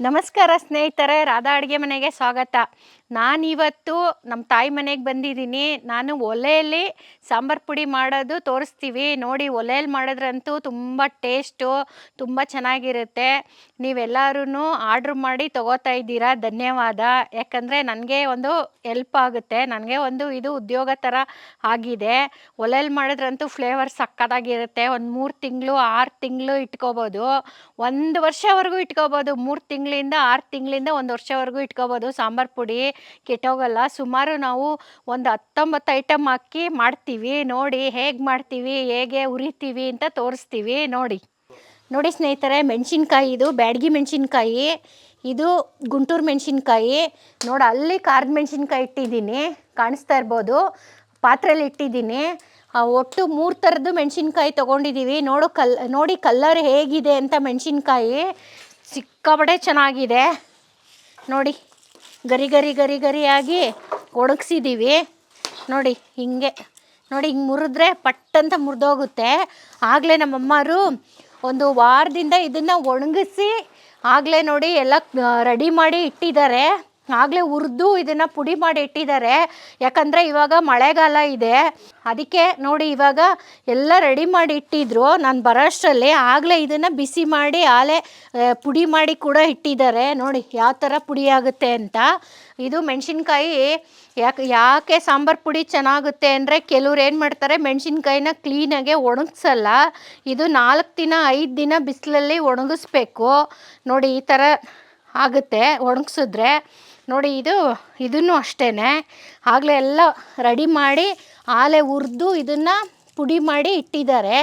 ನಮಸ್ಕಾರ ಸ್ನೇಹಿತರೆ ರಾಧಾ ಅಡುಗೆ ಮನೆಗೆ ಸ್ವಾಗತ. ನಾನಿವತ್ತು ನಮ್ಮ ತಾಯಿ ಮನೆಗೆ ಬಂದಿದ್ದೀನಿ. ನಾನು ಒಲೆಯಲ್ಲಿ ಸಾಂಬಾರು ಪುಡಿ ಮಾಡೋದು ತೋರಿಸ್ತೀವಿ. ನೋಡಿ ಒಲೆಯಲ್ಲಿ ಮಾಡಿದ್ರಂತೂ ತುಂಬ ಟೇಸ್ಟು, ತುಂಬ ಚೆನ್ನಾಗಿರುತ್ತೆ. ನೀವೆಲ್ಲರೂ ಆರ್ಡ್ರ್ ಮಾಡಿ ತಗೋತಾ ಇದ್ದೀರಾ? ಧನ್ಯವಾದ. ಯಾಕಂದರೆ ನನಗೆ ಒಂದು ಎಲ್ಪ್ ಆಗುತ್ತೆ. ನನಗೆ ಒಂದು ಇದು ಉದ್ಯೋಗ ಥರ ಆಗಿದೆ. ಒಲೆಯಲ್ಲಿ ಮಾಡಿದ್ರಂತೂ ಫ್ಲೇವರ್ ಸಕ್ಕತ್ತಾಗಿರುತ್ತೆ. ಒಂದು ಮೂರು ತಿಂಗಳು, ಆರು ತಿಂಗಳು ಇಟ್ಕೋಬೋದು. ಒಂದು ವರ್ಷವರೆಗೂ ಇಟ್ಕೋಬೋದು. ಮೂರು ತಿಂಗಳಿಂದ, ಆರು ತಿಂಗಳಿಂದ ಒಂದು ವರ್ಷವರೆಗೂ ಇಟ್ಕೋಬೋದು ಸಾಂಬಾರು ಪುಡಿ. ಕೆಟ್ಟೋಗಲ್ಲ. ಸುಮಾರು ನಾವು ಒಂದು ಹತ್ತೊಂಬತ್ತು ಐಟಮ್ ಹಾಕಿ ಮಾಡ್ತೀವಿ. ನೋಡಿ ಹೇಗೆ ಮಾಡ್ತೀವಿ, ಹೇಗೆ ಉರಿತೀವಿ ಅಂತ ತೋರಿಸ್ತೀವಿ. ನೋಡಿ. ನೋಡಿ ಸ್ನೇಹಿತರೆ, ಮೆಣಸಿನ್ಕಾಯಿ ಇದು, ಬ್ಯಾಡಗಿ ಮೆಣಸಿನ್ಕಾಯಿ, ಇದು ಗುಂಟೂರು ಮೆಣಸಿನ್ಕಾಯಿ. ನೋಡಿ ಅಲ್ಲಿ ಖಾರದ ಮೆಣಸಿನ್ಕಾಯಿ ಇಟ್ಟಿದ್ದೀನಿ, ಕಾಣಿಸ್ತಾ ಇರ್ಬೋದು. ಪಾತ್ರೆಯಲ್ಲಿ ಇಟ್ಟಿದ್ದೀನಿ. ಒಟ್ಟು ಮೂರು ಥರದ್ದು ಮೆಣಸಿನ್ಕಾಯಿ ತೊಗೊಂಡಿದ್ದೀವಿ ನೋಡು ಕಲ್, ನೋಡಿ ಕಲ್ಲರ್ ಹೇಗಿದೆ ಅಂತ ಮೆಣಸಿನ್ಕಾಯಿ. ಸಿಕ್ಕಾಪಟ್ಟೆ ಚೆನ್ನಾಗಿದೆ. ನೋಡಿ. ಗರಿ ಗರಿ ಗರಿ ಗರಿಯಾಗಿ ಒಣಗ್ಸಿದ್ದೀವಿ ನೋಡಿ ಹಿಂಗೆ ನೋಡಿ ಹಿಂಗೆ ಮುರಿದ್ರೆ ಪಟ್ಟಂತ ಮುರಿದೋಗುತ್ತೆ. ಆಗಲೇ ನಮ್ಮಮ್ಮರು ಒಂದು ವಾರದಿಂದ ಇದನ್ನು ಒಣಗಿಸಿ ಆಗಲೇ ನೋಡಿ ಎಲ್ಲ ರೆಡಿ ಮಾಡಿ ಇಟ್ಟಿದ್ದಾರೆ. ಆಗಲೇ ಹುರಿದು ಇದನ್ನು ಪುಡಿ ಮಾಡಿ ಇಟ್ಟಿದ್ದಾರೆ. ಯಾಕಂದರೆ ಇವಾಗ ಮಳೆಗಾಲ ಇದೆ. ಅದಕ್ಕೆ ನೋಡಿ ಇವಾಗ ಎಲ್ಲ ರೆಡಿ ಮಾಡಿ ಇಟ್ಟಿದ್ರು. ನಾನು ಬರೋಷ್ಟರಲ್ಲಿ ಆಗಲೇ ಇದನ್ನು ಬಿಸಿ ಮಾಡಿ, ಆಲೆ ಪುಡಿ ಮಾಡಿ ಕೂಡ ಇಟ್ಟಿದ್ದಾರೆ. ನೋಡಿ ಯಾವ ಥರ ಪುಡಿ ಆಗುತ್ತೆ ಅಂತ. ಇದು ಮೆಣಸಿನ್ಕಾಯಿ. ಯಾಕೆ ಯಾಕೆ ಸಾಂಬಾರು ಪುಡಿ ಚೆನ್ನಾಗುತ್ತೆ ಅಂದರೆ ಕೆಲವ್ರು ಏನು ಮಾಡ್ತಾರೆ, ಮೆಣಸಿನ್ಕಾಯಿನ ಕ್ಲೀನಾಗೆ ಒಣಗಿಸಲ್ಲ. ಇದು ನಾಲ್ಕು ದಿನ, ಐದು ದಿನ ಬಿಸಿಲಲ್ಲಿ ಒಣಗಿಸ್ಬೇಕು. ನೋಡಿ ಈ ಥರ ಆಗುತ್ತೆ ಒಣಗಿಸಿದ್ರೆ. ನೋಡಿ ಇದು, ಇದನ್ನು ಅಷ್ಟೇ ಆಗಲೇ ಎಲ್ಲ ರೆಡಿ ಮಾಡಿ ಆಲೆ ಹುರಿದು ಇದನ್ನು ಪುಡಿ ಮಾಡಿ ಇಟ್ಟಿದ್ದಾರೆ.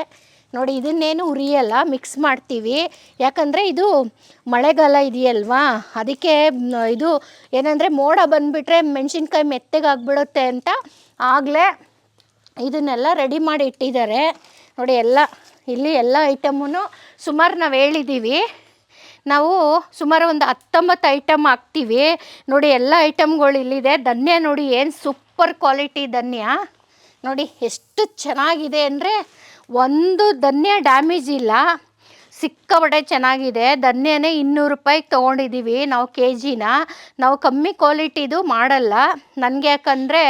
ನೋಡಿ, ಇದನ್ನೇನು ಉರಿಯಲ್ಲ ಮಿಕ್ಸ್ ಮಾಡ್ತೀವಿ. ಯಾಕಂದರೆ ಇದು ಮಳೆಗಾಲ ಇದೆಯಲ್ವಾ? ಅದಕ್ಕೆ ಇದು ಏನಂದರೆ ಮೋಡ ಬಂದುಬಿಟ್ರೆ ಮೆಣಸಿನ್ಕಾಯಿ ಮೆತ್ತಗಾಗ್ಬಿಡುತ್ತೆ ಅಂತ ಆಗಲೇ ಇದನ್ನೆಲ್ಲ ರೆಡಿ ಮಾಡಿ ಇಟ್ಟಿದ್ದಾರೆ. ನೋಡಿ, ಎಲ್ಲ, ಇಲ್ಲಿ ಎಲ್ಲ ಐಟಮೂ ಸುಮಾರು ನಾವು ಹೇಳಿದ್ದೀವಿ ನಾವು ಸುಮಾರು ಒಂದು ಹತ್ತೊಂಬತ್ತು ಐಟಮ್ ಹಾಕ್ತೀವಿ. ನೋಡಿ, ಎಲ್ಲ ಐಟಮ್ಗಳು ಇಲ್ಲಿದೆ. ಧನ್ಯ ನೋಡಿ, ಏನು ಸೂಪರ್ ಕ್ವಾಲಿಟಿ ಧನ್ಯ. ನೋಡಿ, ಎಷ್ಟು ಚೆನ್ನಾಗಿದೆ ಅಂದರೆ ಒಂದು ಧನ್ಯ ಡ್ಯಾಮೇಜ್ ಇಲ್ಲ. ಸಿಕ್ಕಾಪಟ್ಟೆ ಚೆನ್ನಾಗಿದೆ. ಧನ್ಯನೇ ಇನ್ನೂರು ರೂಪಾಯಿಗೆ ತೊಗೊಂಡಿದ್ದೀವಿ ನಾವು ಕೆ ಜಿನ ನಾವು ಕಮ್ಮಿ ಕ್ವಾಲಿಟಿದು ಮಾಡಲ್ಲ. ನನಗೆ ಯಾಕಂದರೆ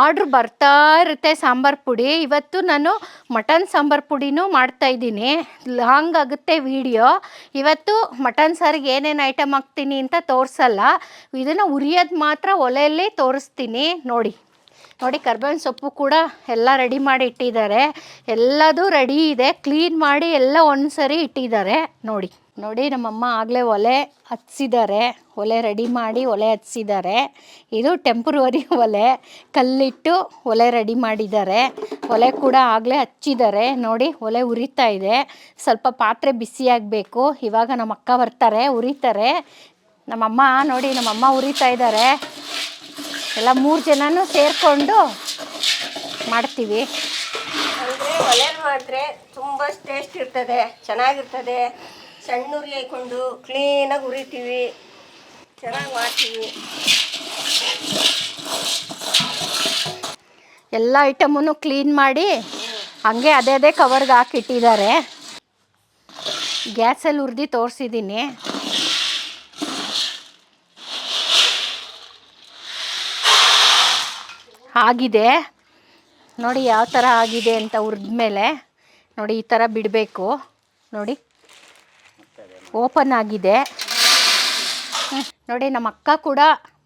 ಆರ್ಡ್ರ್ ಬರ್ತಾ ಇರುತ್ತೆ ಸಾಂಬಾರು ಪುಡಿ. ಇವತ್ತು ನಾನು ಮಟನ್ ಸಾಂಬಾರು ಪುಡಿನೂ ಮಾಡ್ತಾಯಿದ್ದೀನಿ ಲಾಂಗ್ ಆಗುತ್ತೆ ವಿಡಿಯೋ. ಇವತ್ತು ಮಟನ್ ಸಾರಿಗೆ ಏನೇನು ಐಟಮ್ ಹಾಕ್ತೀನಿ ಅಂತ ತೋರಿಸಲ್ಲ. ಇದನ್ನು ಉರಿಯೋದು ಮಾತ್ರ ಒಲೆಯಲ್ಲಿ ತೋರಿಸ್ತೀನಿ. ನೋಡಿ. ನೋಡಿ ಕರ್ಬೇವಿನ ಸೊಪ್ಪು ಕೂಡ ಎಲ್ಲ ರೆಡಿ ಮಾಡಿ ಇಟ್ಟಿದ್ದಾರೆ. ಎಲ್ಲದೂ ರೆಡಿ ಇದೆ. ಕ್ಲೀನ್ ಮಾಡಿ ಎಲ್ಲ ಒಂದು ಸರಿ ಇಟ್ಟಿದ್ದಾರೆ. ನೋಡಿ ನೋಡಿ, ನಮ್ಮಮ್ಮ ಆಗಲೇ ಒಲೆ ಹಚ್ಚಿದ್ದಾರೆ. ಒಲೆ ರೆಡಿ ಮಾಡಿ ಒಲೆ ಹಚ್ಚಿದ್ದಾರೆ. ಇದು ಟೆಂಪ್ರವರಿ ಒಲೆ. ಕಲ್ಲಿಟ್ಟು ಒಲೆ ರೆಡಿ ಮಾಡಿದ್ದಾರೆ. ಒಲೆ ಕೂಡ ಆಗಲೇ ಹಚ್ಚಿದ್ದಾರೆ. ನೋಡಿ, ಒಲೆ ಉರಿತಾ ಇದೆ. ಸ್ವಲ್ಪ ಪಾತ್ರೆ ಬಿಸಿಯಾಗಬೇಕು ಇವಾಗ ನಮ್ಮ ಅಕ್ಕ ಬರ್ತಾರೆ, ಉರಿತಾರೆ. ನಮ್ಮಮ್ಮ, ನೋಡಿ, ನಮ್ಮಮ್ಮ ಉರಿತಾ ಇದ್ದಾರೆ. ಎಲ್ಲ ಮೂರು ಜನನೂ ಸೇರಿಕೊಂಡು ಮಾಡ್ತೀವಿ. ಅಂದರೆ ಒಲೆಯಲ್ಲಿ ಮಾಡಿದ್ರೆ ತುಂಬ ಟೇಸ್ಟ್ ಇರ್ತದೆ ಚೆನ್ನಾಗಿರ್ತದೆ. ಸಣ್ಣ ಉರಿ ಹಾಕ್ಕೊಂಡು ಕ್ಲೀನಾಗಿ ಉರಿತೀವಿ ಚೆನ್ನಾಗಿ ಮಾಡ್ತೀವಿ. ಎಲ್ಲ ಐಟಮನ್ನು ಕ್ಲೀನ್ ಮಾಡಿ ಹಂಗೆ ಅದೇ ಅದೇ ಕವರ್ಗೆ ಹಾಕಿಟ್ಟಿದ್ದಾರೆ. ಗ್ಯಾಸಲ್ಲಿ ಉರಿದು ತೋರಿಸಿದ್ದೀನಿ. ಆಗಿದೆ. ನೋಡಿ ಯಾವ ಥರ ಆಗಿದೆ ಅಂತ ಹುರಿದ್ಮೇಲೆ ನೋಡಿ ಈ ಥರ ಬಿಡಬೇಕು. ನೋಡಿ. ಓಪನ್ ಆಗಿದೆ. ನೋಡಿ ನಮ್ಮ ಅಕ್ಕ ಕೂಡ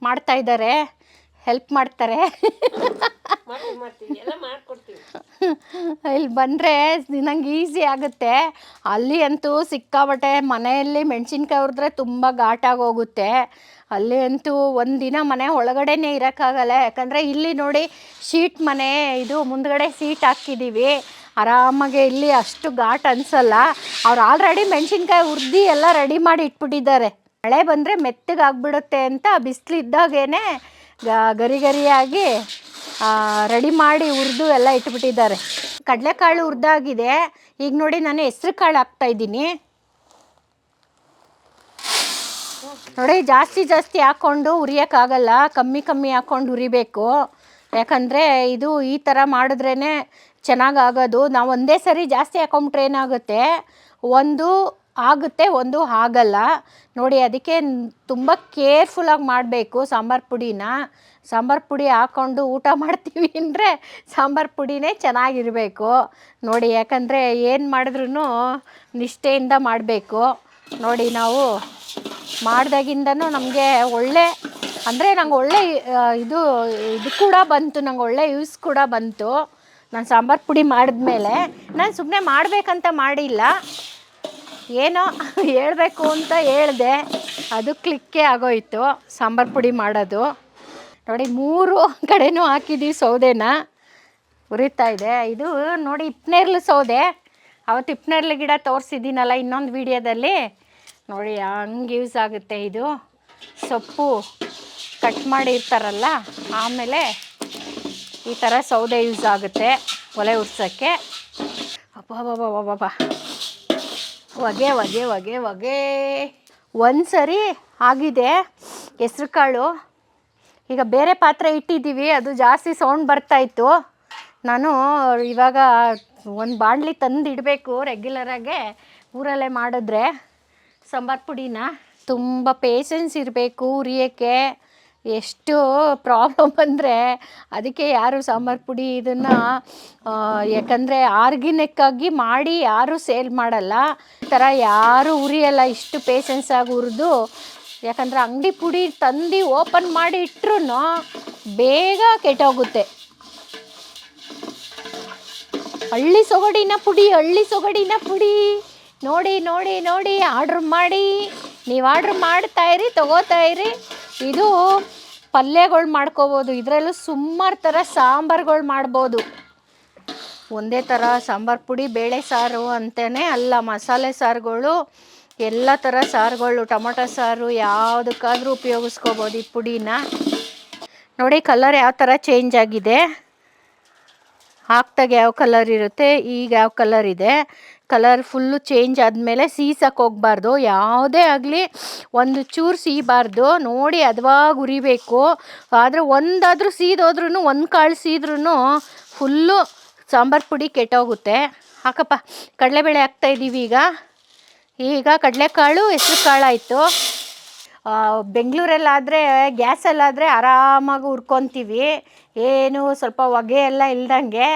ಮಾಡ್ತಾ ಇದ್ದಾರೆ. ಹೆಲ್ಪ್ ಮಾಡ್ತಾರೆ. ಇಲ್ಲಿ ಬಂದರೆ ನಂಗೆ ಈಸಿ ಆಗುತ್ತೆ. ಅಲ್ಲಿ ಅಂತೂ ಸಿಕ್ಕಾಬಟ್ಟೆ ಮನೆಯಲ್ಲಿ ಮೆಣಸಿನ್ಕಾಯಿ ಹುರಿದ್ರೆ ತುಂಬ ಘಾಟಾಗಿ ಹೋಗುತ್ತೆ. ಅಲ್ಲಿ ಅಂತೂ ಒಂದಿನ ಮನೆ ಒಳಗಡೆನೇ ಇರೋಕ್ಕಾಗಲ್ಲ. ಯಾಕಂದರೆ ಇಲ್ಲಿ ನೋಡಿ ಶೀಟ್ ಮನೆ, ಇದು ಮುಂದ್ಗಡೆ ಸೀಟ್ ಹಾಕಿದ್ದೀವಿ ಆರಾಮಾಗೆ ಇಲ್ಲಿ ಅಷ್ಟು ಘಾಟ್ ಅನಿಸಲ್ಲ. ಅವ್ರು ಆಲ್ರೆಡಿ ಮೆಣಸಿನ್ಕಾಯಿ ಉರ್ದಿ ಎಲ್ಲ ರೆಡಿ ಮಾಡಿ ಇಟ್ಬಿಟ್ಟಿದ್ದಾರೆ. ಮಳೆ ಬಂದರೆ ಮೆತ್ತಗಾಗ್ಬಿಡುತ್ತೆ ಅಂತ ಬಿಸಿಲಿದ್ದಾಗೇನೆ ಗರಿ ಗರಿಯಾಗಿ ರೆಡಿ ಮಾಡಿ ಉರಿದು ಎಲ್ಲ ಇಟ್ಬಿಟ್ಟಿದ್ದಾರೆ. ಕಡಲೆಕಾಳು ಹುರಿದಾಗಿದೆ. ಈಗ ನೋಡಿ ನಾನು ಹೆಸ್ರು ಕಾಳು ಹಾಕ್ತಾ ಇದ್ದೀನಿ ನೋಡಿ, ಜಾಸ್ತಿ ಜಾಸ್ತಿ ಹಾಕ್ಕೊಂಡು ಹುರಿಯೋಕ್ಕಾಗಲ್ಲ ಕಮ್ಮಿ ಕಮ್ಮಿ ಹಾಕ್ಕೊಂಡು ಉರಿಬೇಕು. ಯಾಕಂದರೆ ಇದು ಈ ಥರ ಮಾಡಿದ್ರೇ ಚೆನ್ನಾಗಾಗೋದು. ನಾವು ಒಂದೇ ಸರಿ ಜಾಸ್ತಿ ಹಾಕೊಂಬಿಟ್ರೆ ಏನಾಗುತ್ತೆ? ಒಂದು ಆಗುತ್ತೆ, ಒಂದು ಆಗಲ್ಲ. ನೋಡಿ, ಅದಕ್ಕೆ ತುಂಬ ಕೇರ್ಫುಲ್ಲಾಗಿ ಮಾಡಬೇಕು ಸಾಂಬಾರು ಪುಡಿನ. ಸಾಂಬಾರು ಪುಡಿ ಹಾಕ್ಕೊಂಡು ಊಟ ಮಾಡ್ತೀವಿ ಅಂದರೆ ಸಾಂಬಾರು ಪುಡಿನೇ ಚೆನ್ನಾಗಿರಬೇಕು. ನೋಡಿ, ಯಾಕಂದರೆ ಏನು ಮಾಡಿದ್ರೂ ನಿಷ್ಠೆಯಿಂದ ಮಾಡಬೇಕು. ನೋಡಿ, ನಾವು ಮಾಡ್ದಾಗಿಂದನೂ ನಮಗೆ ಒಳ್ಳೆ, ಅಂದರೆ ನಂಗೆ ಒಳ್ಳೆ ಇದು ಇದು ಕೂಡ ಬಂತು, ನಂಗೆ ಒಳ್ಳೆ ಯೂಸ್ ಕೂಡ ಬಂತು. ನಾನು ಸಾಂಬಾರು ಪುಡಿ ಮಾಡಿದ್ಮೇಲೆ, ನಾನು ಸುಮ್ಮನೆ ಮಾಡಬೇಕಂತ ಮಾಡಿಲ್ಲ. ಏನೋ ಹೇಳಬೇಕು ಅಂತ ಹೇಳಿದೆ. ಅದು ಕ್ಲಿಕ್ಕೇ ಆಗೋಯ್ತು, ಸಾಂಬಾರು ಪುಡಿ ಮಾಡೋದು. ನೋಡಿ, ಮೂರು ಕಡೆನೂ ಹಾಕಿದ್ದೀವಿ ಸೌದೆನ. ಉರಿತಾ ಇದೆ. ಇದು ನೋಡಿ, ಇಪ್ನೇರ್ಲು ಸೌದೆ. ಅವತ್ತು ಇಪ್ನೇರ್ಲು ಗಿಡ ತೋರಿಸಿದ್ದೀನಲ್ಲ ಇನ್ನೊಂದು ವಿಡಿಯೋದಲ್ಲಿ. ನೋಡಿ, ಹಂಗೆ ಯೂಸ್ ಆಗುತ್ತೆ ಇದು. ಸೊಪ್ಪು ಕಟ್ ಮಾಡಿರ್ತಾರಲ್ಲ, ಆಮೇಲೆ ಈ ಥರ ಸೌದೆ ಯೂಸ್ ಆಗುತ್ತೆ ಒಲೆ ಉರ್ಸೋಕ್ಕೆ. ಅಬ್ಬಬ್ಬಬ್ಬಬ್ಬ ಹೊಗೆ ಹೊಗೆ ಹೊಗೆ ಹೊಗೆ ಒಂದು ಸರಿ ಆಗಿದೆ ಹೆಸ್ರು ಕಾಳು. ಈಗ ಬೇರೆ ಪಾತ್ರೆ ಇಟ್ಟಿದ್ದೀವಿ, ಅದು ಜಾಸ್ತಿ ಸೌಂಡ್ ಬರ್ತಾಯಿತ್ತು ನಾನು ಇವಾಗ ಒಂದು ಬಾಣಲಿ ತಂದು ಇಡಬೇಕು ರೆಗ್ಯುಲರಾಗೆ ಊರಲ್ಲೇ ಮಾಡಿದ್ರೆ. ಸಾಂಬಾರು ಪುಡಿನ? ತುಂಬ ಪೇಷನ್ಸ್ ಇರಬೇಕು ಉರಿಯೋಕ್ಕೆ. ಎಷ್ಟು ಪ್ರಾಬ್ಲಮ್ ಅಂದರೆ ಅದಕ್ಕೆ ಯಾರು ಸಾಂಬಾರು ಪುಡಿ ಇದನ್ನು ಯಾಕಂದರೆ ಆರ್ಗಿನಿಕ್ಕಾಗಿ ಮಾಡಿ ಯಾರೂ ಸೇಲ್ ಮಾಡಲ್ಲ. ಈ ಥರ ಯಾರೂ ಉರಿಯಲ್ಲ ಇಷ್ಟು ಪೇಷನ್ಸ್ ಆಗಿ ಹುರಿದು ಯಾಕಂದರೆ ಅಂಗಡಿ ಪುಡಿ ತಂದು ಓಪನ್ ಮಾಡಿ ಇಟ್ಟರೂ ಬೇಗ ಕೆಟ್ಟೋಗುತ್ತೆ. ಹಳ್ಳಿ ಸೊಗಡಿನ ಪುಡಿ, ಹಳ್ಳಿ ಸೊಗಡಿನ ಪುಡಿ. ನೋಡಿ ನೋಡಿ ನೋಡಿ, ಆರ್ಡ್ರ್ ಮಾಡಿ. ನೀವು ಆರ್ಡ್ರ್ ಮಾಡ್ತಾ ಇರಿ, ತಗೋತಾ ಇರಿ. ಇದು ಪಲ್ಯಗಳು ಮಾಡ್ಕೋಬೋದು. ಇದರಲ್ಲೂ ಸುಮಾರು ಥರ ಸಾಂಬಾರುಗಳು ಮಾಡ್ಬೋದು. ಒಂದೇ ಥರ ಸಾಂಬಾರು ಪುಡಿ, ಬೇಳೆ ಸಾರು ಅಂತಲೇ ಅಲ್ಲ, ಮಸಾಲೆ ಸಾರುಗಳು, ಎಲ್ಲ ಥರ ಸಾರುಗಳು, ಟೊಮೊಟೊ ಸಾರು, ಯಾವುದಕ್ಕಾದರೂ ಉಪಯೋಗಿಸ್ಕೋಬೋದು ಈ ಪುಡಿನ. ನೋಡಿ, ಕಲರ್ ಯಾವ ಥರ ಚೇಂಜ್ ಆಗಿದೆ. ಹಾಕ್ದಾಗ ಯಾವ ಕಲರ್ ಇರುತ್ತೆ, ಈಗ ಯಾವ ಕಲರ್ ಇದೆ. ಕಲರ್ ಫುಲ್ಲು ಚೇಂಜ್ ಆದಮೇಲೆ ಸೀಸಕ್ಕೆ ಹೋಗ್ಬಾರ್ದು. ಯಾವುದೇ ಆಗಲಿ ಒಂದು ಚೂರು ಸೀಬಾರ್ದು. ನೋಡಿ ಹದವಾಗಿ ಉರಿಬೇಕು. ಆದರೆ ಒಂದಾದರೂ ಸೀದೋದ್ರೂ ಒಂದು ಕಾಳು ಸೀದ್ರೂ ಫುಲ್ಲು ಸಾಂಬಾರು ಪುಡಿ ಕೆಟ್ಟೋಗುತ್ತೆ. ಹಾಕಪ್ಪ, ಕಡಲೆಬೇಳೆ ಹಾಕ್ತಾ ಇದ್ದೀವಿ ಈಗ. ಈಗ ಕಡಲೆಕಾಳು, ಹೆಸ್ರು ಕಾಳು ಆಯಿತು ಬೆಂಗಳೂರಲ್ಲಾದರೆ, ಗ್ಯಾಸಲ್ಲಾದರೆ ಆರಾಮಾಗಿ ಹುರ್ಕೊತೀವಿ. ಏನು ಸ್ವಲ್ಪ ಹೊಗೆ ಎಲ್ಲ ಇಲ್ದಂಗೆ.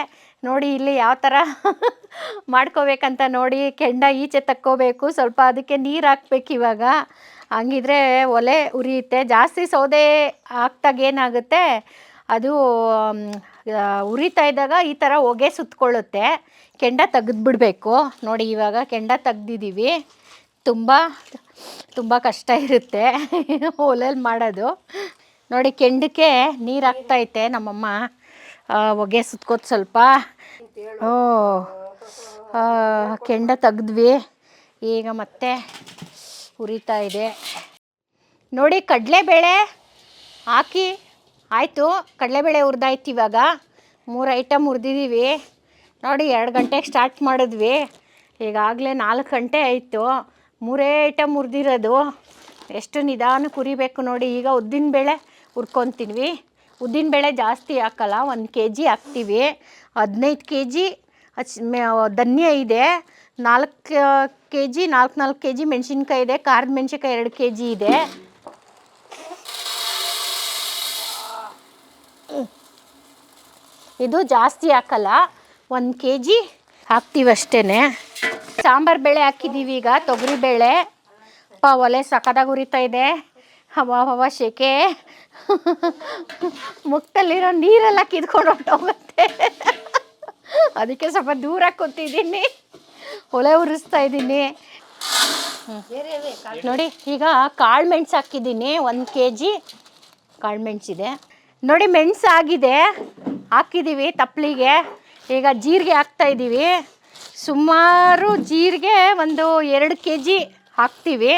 ನೋಡಿ ಇಲ್ಲಿ ಯಾವ ಥರ ಮಾಡ್ಕೋಬೇಕಂತ ನೋಡಿ ಕೆಂಡ ಈಚೆ ತಕ್ಕೋಬೇಕು. ಸ್ವಲ್ಪ ಅದಕ್ಕೆ ನೀರು ಹಾಕ್ಬೇಕು ಇವಾಗ. ಹಂಗಿದ್ರೆ ಒಲೆ ಉರಿಯುತ್ತೆ. ಜಾಸ್ತಿ ಸೌದೆ ಹಾಕ್ದಾಗ ಏನಾಗುತ್ತೆ? ಅದು ಉರಿತಾ ಇದ್ದಾಗ ಈ ಥರ ಹೊಗೆ ಸುತ್ತಕೊಳ್ಳುತ್ತೆ ಕೆಂಡ ತೆಗೆದ್ಬಿಡ್ಬೇಕು. ನೋಡಿ ಇವಾಗ ಕೆಂಡ ತೆಗ್ದಿದ್ದೀವಿ. ತುಂಬ ತುಂಬ ಕಷ್ಟ ಇರುತ್ತೆ ಒಲೆಯಲ್ಲಿ ಮಾಡೋದು. ನೋಡಿ ಕೆಂಡಕ್ಕೆ ನೀರು ಹಾಕ್ತೈತೆ ನಮ್ಮಮ್ಮ. ಹೊಗೆ ಸುತ್ಕೋತ ಸ್ವಲ್ಪ. ಓ ಕೆಂಡ ತೆಗ್ದ್ವಿ. ಈಗ ಮತ್ತೆ ಉರಿತಾ ಇದೆ. ನೋಡಿ ಕಡಲೆಬೇಳೆ ಹಾಕಿ. ಆಯಿತು, ಕಡಲೆಬೇಳೆ ಹುರಿದಾಯ್ತು ಇವಾಗ. ಮೂರು ಐಟಮ್ ಹುರಿದಿದ್ದೀವಿ ನೋಡಿ, ಎರಡು ಗಂಟೆಗೆ ಸ್ಟಾರ್ಟ್ ಮಾಡಿದ್ವಿ. ಈಗಾಗಲೇ ನಾಲ್ಕು ಗಂಟೆ ಆಯಿತು. ಮೂರೇ ಐಟಮ್ ಹುರಿದಿರೋದು. ಎಷ್ಟು ನಿಧಾನಕ್ಕೆ ಹುರಿಬೇಕು ನೋಡಿ. ಈಗ ಉದ್ದಿನಬೇಳೆ ಹುರ್ಕೊತೀವಿ ಉದ್ದಿನಬೇಳೆ ಜಾಸ್ತಿ ಹಾಕಲ್ಲ, ಒಂದು ಕೆ ಜಿ ಹಾಕ್ತೀವಿ. ಹದಿನೈದು ಕೆ ಜಿ ಧನ್ಯ ಇದೆ. ನಾಲ್ಕು ಕೆ ಜಿ ನಾಲ್ಕು ನಾಲ್ಕು ಕೆ ಜಿ ಮೆಣಸಿನ್ಕಾಯಿ ಇದೆ, ಖಾರದ ಮೆಣಸಿನ್ಕಾಯಿ ಎರಡು ಕೆ ಜಿ ಇದೆ. ಇದು ಜಾಸ್ತಿ ಹಾಕಲ್ಲ, ಒಂದು ಕೆ ಜಿ ಹಾಕ್ತೀವಿ ಅಷ್ಟೇ ಸಾಂಬಾರು ಬೇಳೆ ಹಾಕಿದ್ದೀವಿ ಈಗ, ತೊಗರಿ ಬೇಳೆ. ಅಪ್ಪ ಒಲೆ ಸಖತ್ತಾಗಿ ಉರಿತಾ ಇದೆ. ಹವ ಹವಾ ಶೆಕೆ. ಮುಕ್ತಲ್ಲಿರೋ ನೀರೆಲ್ಲ ಕಿದ್ಕೊಂಡು ಹೊಟ್ಟೋಗುತ್ತೆ ಅದಕ್ಕೆ ಸ್ವಲ್ಪ ದೂರ ಕೂತಿದ್ದೀನಿ. ಒಲೆ ಉರಿಸ್ತಾ ಇದ್ದೀನಿ. ನೋಡಿ, ಈಗ ಕಾಳು ಮೆಣಸು ಹಾಕಿದ್ದೀನಿ. ಒಂದು ಕೆ ಜಿ ಕಾಳು ಮೆಣಸಿದೆ ನೋಡಿ, ಮೆಣಸು ಆಗಿದೆ. ಹಾಕಿದ್ದೀವಿ ತಪ್ಪಲಿಗೆ ಈಗ ಜೀರಿಗೆ ಹಾಕ್ತಾ ಇದ್ದೀವಿ ಸುಮಾರು ಜೀರಿಗೆ ಒಂದು ಎರಡು ಕೆ ಜಿ ಹಾಕ್ತೀವಿ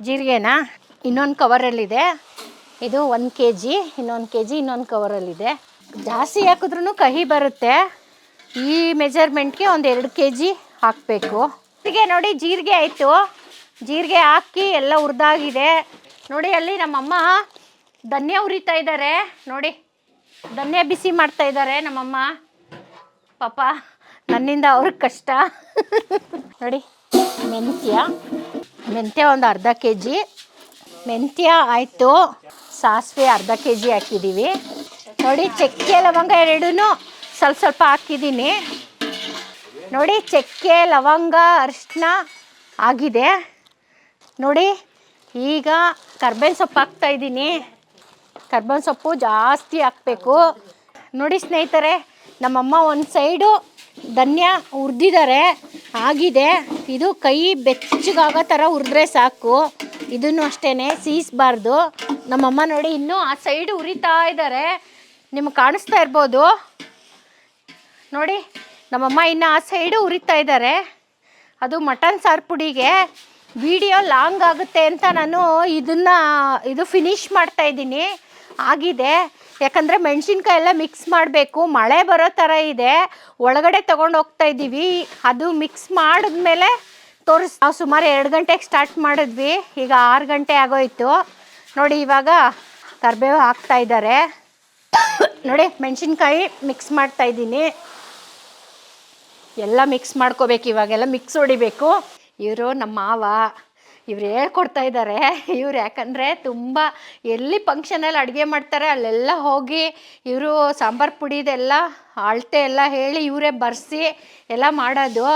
ಜೀರಿಗೆನ. ಇನ್ನೊಂದು ಕವರಲ್ಲಿದೆ ಇದು ಒಂದು ಕೆ ಜಿ ಇನ್ನೊಂದು ಕೆ ಜಿ ಇನ್ನೊಂದು ಕವರಲ್ಲಿದೆ ಜಾಸ್ತಿ ಹಾಕಿದ್ರೂ ಕಹಿ ಬರುತ್ತೆ. ಈ ಮೆಜರ್ಮೆಂಟ್ಗೆ ಒಂದು ಎರಡು ಕೆ ಜಿ ಹಾಕಬೇಕು. ಜೀರಿಗೆ ನೋಡಿ ಜೀರಿಗೆ ಆಯಿತು. ಜೀರಿಗೆ ಹಾಕಿ ಎಲ್ಲ ಹುರಿದಾಗಿದೆ. ನೋಡಿ ಅಲ್ಲಿ ನಮ್ಮಮ್ಮ ಧನ್ಯ ಉರಿತಾ ಇದ್ದಾರೆ ನೋಡಿ, ಧನ್ಯ ಬಿಸಿ ಮಾಡ್ತಾ ಇದ್ದಾರೆ ನಮ್ಮಮ್ಮ. ಪಾಪ, ನನ್ನಿಂದ ಅವ್ರಿಗೆ ಕಷ್ಟ. ನೋಡಿ, ಮೆಂತ್ಯ. ಮೆಂತ್ಯ ಒಂದು ಅರ್ಧ ಕೆ ಜಿ ಮೆಂತ್ಯ ಆಯಿತು. ಸಾಸಿವೆ ಅರ್ಧ ಕೆ ಜಿ ಹಾಕಿದ್ದೀವಿ ನೋಡಿ, ಚಕ್ಕೆ, ಲವಂಗ ಎರಡೂ ಸ್ವಲ್ಪ ಸ್ವಲ್ಪ ಹಾಕಿದ್ದೀನಿ. ನೋಡಿ, ಚಕ್ಕೆ, ಲವಂಗ, ಅರಿಶಿನ ಆಗಿದೆ. ನೋಡಿ, ಈಗ ಕರ್ಬೇವಿನ ಸೊಪ್ಪು ಹಾಕ್ತಾಯಿದ್ದೀನಿ ಕರ್ಬೇವಿನ ಸೊಪ್ಪು ಜಾಸ್ತಿ ಹಾಕಬೇಕು. ನೋಡಿ ಸ್ನೇಹಿತರೆ, ನಮ್ಮಮ್ಮ ಒಂದು ಸೈಡು ಧನ್ಯ ಹುರಿದಿದ್ದಾರೆ. ಆಗಿದೆ. ಇದು ಕೈ ಬೆಚ್ಚಗಾಗೋ ಥರ ಉರಿದ್ರೆ ಸಾಕು. ಇದನ್ನು ಅಷ್ಟೇ ಸೀಸ್ಬಾರ್ದು. ನಮ್ಮಮ್ಮ ನೋಡಿ ಇನ್ನೂ ಆ ಸೈಡು ಉರಿತಾ ಇದ್ದಾರೆ. ನಿಮ್ಗೆ ಕಾಣಿಸ್ತಾ ಇರ್ಬೋದು? ನೋಡಿ, ನಮ್ಮಮ್ಮ ಇನ್ನು ಆ ಸೈಡು ಉರಿತಾ ಇದ್ದಾರೆ. ಅದು ಮಟನ್ ಸಾರು ಪುಡಿಗೆ ವಿಡಿಯೋ ಲಾಂಗ್ ಆಗುತ್ತೆ ಅಂತ ನಾನು ಇದನ್ನು, ಇದು ಫಿನಿಷ್ ಮಾಡ್ತಾ ಇದ್ದೀನಿ. ಆಗಿದೆ. ಯಾಕಂದರೆ ಮೆಣಸಿನ್ಕಾಯಿ ಎಲ್ಲ ಮಿಕ್ಸ್ ಮಾಡಬೇಕು. ಮಳೆ ಬರೋ ಥರ ಇದೆ. ಒಳಗಡೆ ತೊಗೊಂಡು ಹೋಗ್ತಾ ಇದ್ದೀವಿ ಅದು ಮಿಕ್ಸ್ ಮಾಡಿದ್ಮೇಲೆ ತೋರಿಸ್ ನಾವು ಸುಮಾರು ಎರಡು ಗಂಟೆಗೆ ಸ್ಟಾರ್ಟ್ ಮಾಡಿದ್ವಿ. ಈಗ ಆರು ಗಂಟೆ ಆಗೋಯ್ತು. ನೋಡಿ, ಇವಾಗ ಕರಿಬೇವು ಹಾಕ್ತಾ ಇದ್ದಾರೆ. ನೋಡಿ, ಮೆಣಸಿನ್ಕಾಯಿ ಮಿಕ್ಸ್ ಮಾಡ್ತಾ ಇದ್ದೀನಿ. ಎಲ್ಲ ಮಿಕ್ಸ್ ಮಾಡ್ಕೋಬೇಕು. ಇವಾಗೆಲ್ಲ ಮಿಕ್ಸ್ ಹೊಡಿಬೇಕು. ಇವರು ನಮ್ಮ ಮಾವ. ಇವ್ರು ಹೇಳ್ಕೊಡ್ತಾ ಇದ್ದಾರೆ ಇವ್ರು ಯಾಕಂದರೆ ತುಂಬ ಎಲ್ಲಿ ಫಂಕ್ಷನಲ್ಲಿ ಅಡುಗೆ ಮಾಡ್ತಾರೆ ಅಲ್ಲೆಲ್ಲ ಹೋಗಿ ಇವರು ಸಾಂಬಾರು ಪುಡಿದೆಲ್ಲ ಅಳತೆ ಎಲ್ಲ ಹೇಳಿ ಇವರೇ ಬರೆಸಿ ಎಲ್ಲ ಮಾಡೋದು.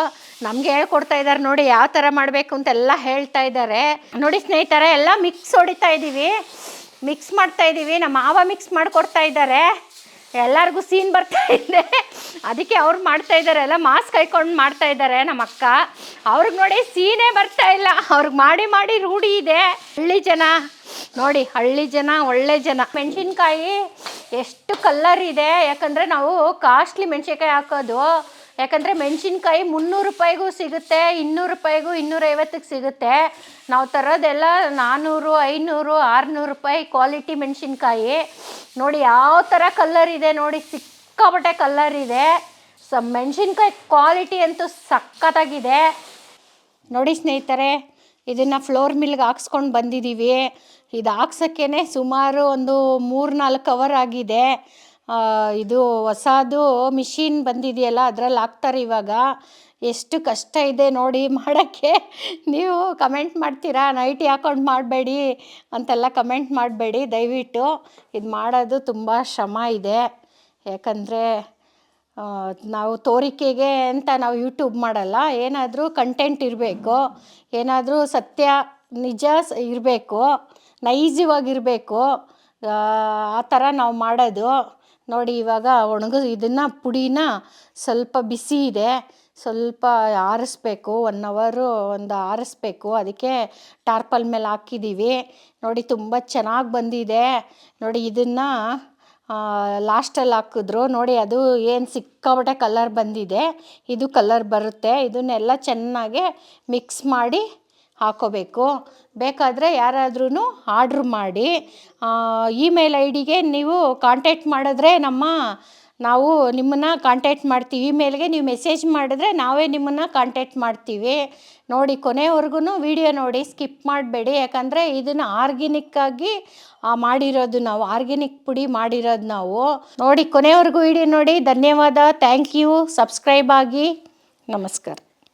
ನಮಗೆ ಹೇಳ್ಕೊಡ್ತಾ ಇದ್ದಾರೆ ನೋಡಿ ಯಾವ ಥರ ಮಾಡಬೇಕು ಅಂತೆಲ್ಲ ಹೇಳ್ತಾ ಇದ್ದಾರೆ ನೋಡಿ ಸ್ನೇಹಿತರೆ, ಎಲ್ಲ ಮಿಕ್ಸ್ ಹೊಡಿತಾ ಇದ್ದೀವಿ ಮಿಕ್ಸ್ ಮಾಡ್ತಾ ಇದ್ದೀವಿ ನಮ್ಮ ಮಾವ ಮಿಕ್ಸ್ ಮಾಡಿಕೊಡ್ತಾ ಇದ್ದಾರೆ ಎಲ್ಲರಿಗೂ ಸೀನ್ ಬರ್ತಾ ಇದೆ. ಅದಕ್ಕೆ ಅವ್ರು ಮಾಡ್ತಾ ಇದ್ದಾರೆ ಎಲ್ಲ ಮಾಸ್ಕ್ ಹಾಕೊಂಡು ಮಾಡ್ತಾ ಇದ್ದಾರೆ ನಮ್ಮ ಅಕ್ಕ. ಅವ್ರಿಗೆ ನೋಡಿ ಸೀನೇ ಬರ್ತಾ ಇಲ್ಲ. ಅವ್ರಿಗೆ ಮಾಡಿ ಮಾಡಿ ರೂಢಿ ಇದೆ. ಹಳ್ಳಿ ಜನ, ನೋಡಿ ಹಳ್ಳಿ ಜನ, ಒಳ್ಳೆ ಜನ. ಮೆಣಸಿನ್ಕಾಯಿ ಎಷ್ಟು ಕಲ್ಲರ್ ಇದೆ. ಯಾಕಂದರೆ ನಾವು ಕಾಸ್ಟ್ಲಿ ಮೆಣಸಿನ್ಕಾಯಿ ಹಾಕೋದು. ಯಾಕಂದರೆ ಮೆಣಸಿನ್ಕಾಯಿ ಮುನ್ನೂರು ರೂಪಾಯಿಗೂ ಸಿಗುತ್ತೆ, ಇನ್ನೂರು ರೂಪಾಯಿಗೂ ಇನ್ನೂರೈವತ್ತಿಗೆ ಸಿಗುತ್ತೆ. ನಾವು ತರೋದೆಲ್ಲ ನಾನ್ನೂರು ಐನೂರು, ಆರುನೂರು ರೂಪಾಯಿ ಕ್ವಾಲಿಟಿ ಮೆಣಸಿನ್ಕಾಯಿ. ನೋಡಿ ಯಾವ ಥರ ಕಲ್ಲರ್ ಇದೆ ನೋಡಿ ಸಿಕ್ಕಾಪಟ್ಟೆ ಕಲ್ಲರ್ ಇದೆ. ಸ ಮೆಣಸಿನ್ಕಾಯಿ ಕ್ವಾಲಿಟಿ ಅಂತೂ ಸಖತ್ತಾಗಿದೆ. ನೋಡಿ ಸ್ನೇಹಿತರೆ, ಇದನ್ನು ಫ್ಲೋರ್ ಮಿಲ್ಗೆ ಹಾಕ್ಸ್ಕೊಂಡು ಬಂದಿದ್ದೀವಿ ಇದು ಹಾಕ್ಸೋಕ್ಕೇ ಸುಮಾರು ಒಂದು ಮೂರು ನಾಲ್ಕು ಅವರ್ ಆಗಿದೆ ಇದು ಹೊಸದು ಮಿಷಿನ್ ಬಂದಿದೆಯಲ್ಲ, ಅದರಲ್ಲಿ ಹಾಕ್ತಾರೆ ಇವಾಗ. ಎಷ್ಟು ಕಷ್ಟ ಇದೆ ನೋಡಿ ಮಾಡೋಕ್ಕೆ. ನೀವು ಕಮೆಂಟ್ ಮಾಡ್ತೀರಾ? ನೈಟಿ ಹಾಕೊಂಡು ಮಾಡಬೇಡಿ ಅಂತೆಲ್ಲ ಕಮೆಂಟ್ ಮಾಡಬೇಡಿ, ದಯವಿಟ್ಟು. ಇದು ಮಾಡೋದು ತುಂಬ ಶ್ರಮ ಇದೆ. ಯಾಕಂದರೆ ನಾವು ತೋರಿಕೆಗೆ ಅಂತ ನಾವು ಯೂಟ್ಯೂಬ್ ಮಾಡಲ್ಲ, ಏನಾದರೂ ಕಂಟೆಂಟ್ ಇರಬೇಕು, ಏನಾದರೂ ಸತ್ಯ, ನಿಜ ಇರಬೇಕು, ನೈಜವಾಗಿರಬೇಕು, ಆ ಥರ ನಾವು ಮಾಡೋದು. ನೋಡಿ, ಇವಾಗ ಒಣಗಿ, ಇದನ್ನು ಪುಡಿನ ಸ್ವಲ್ಪ ಬಿಸಿ ಇದೆ, ಸ್ವಲ್ಪ ಆರಿಸ್ಬೇಕು ಒನ್ ಅವರು ಒಂದು ಆರಿಸ್ಬೇಕು, ಅದಕ್ಕೆ ಟಾರ್ಪಲ್ ಮೇಲೆ ಹಾಕಿದ್ದೀವಿ. ನೋಡಿ, ತುಂಬ ಚೆನ್ನಾಗಿ ಬಂದಿದೆ. ನೋಡಿ, ಇದನ್ನು ಲಾಸ್ಟಲ್ಲಿ ಹಾಕಿದ್ರು. ನೋಡಿ, ಅದು ಏನು ಸಿಕ್ಕಾಪಟ್ಟೆ ಕಲರ್ ಬಂದಿದೆ. ಇದು ಕಲರ್ ಬರುತ್ತೆ. ಇದನ್ನೆಲ್ಲ ಚೆನ್ನಾಗಿ ಮಿಕ್ಸ್ ಮಾಡಿ ಹಾಕೋಬೇಕು. ಬೇಕಾದರೆ ಯಾರಾದ್ರೂ ಆರ್ಡ್ರ್ ಮಾಡಿ. ಇಮೇಲ್ ಐ ಡಿಗೆ ನೀವು ಕಾಂಟ್ಯಾಕ್ಟ್ ಮಾಡಿದ್ರೆ ನಮ್ಮ ನಾವು ನಿಮ್ಮನ್ನು ಕಾಂಟ್ಯಾಕ್ಟ್ ಮಾಡ್ತೀವಿ. ಇಮೇಲ್ಗೆ ನೀವು ಮೆಸೇಜ್ ಮಾಡಿದ್ರೆ ನಾವೇ ನಿಮ್ಮನ್ನು ಕಾಂಟ್ಯಾಕ್ಟ್ ಮಾಡ್ತೀವಿ. ನೋಡಿ ಕೊನೆವರೆಗೂ ವಿಡಿಯೋ ನೋಡಿ ಸ್ಕಿಪ್ ಮಾಡಬೇಡಿ. ಯಾಕಂದರೆ ಇದನ್ನು ಆರ್ಗ್ಯಾನಿಕ್ಕಾಗಿ ಮಾಡಿರೋದು ನಾವು. ಆರ್ಗ್ಯಾನಿಕ್ ಪುಡಿ ಮಾಡಿರೋದು ನಾವು. ನೋಡಿ, ಕೊನೆವರೆಗೂ ವಿಡಿಯೋ ನೋಡಿ. ಧನ್ಯವಾದ. ಥ್ಯಾಂಕ್ ಯು ಸಬ್ಸ್ಕ್ರೈಬ್ ಆಗಿ. ನಮಸ್ಕಾರ.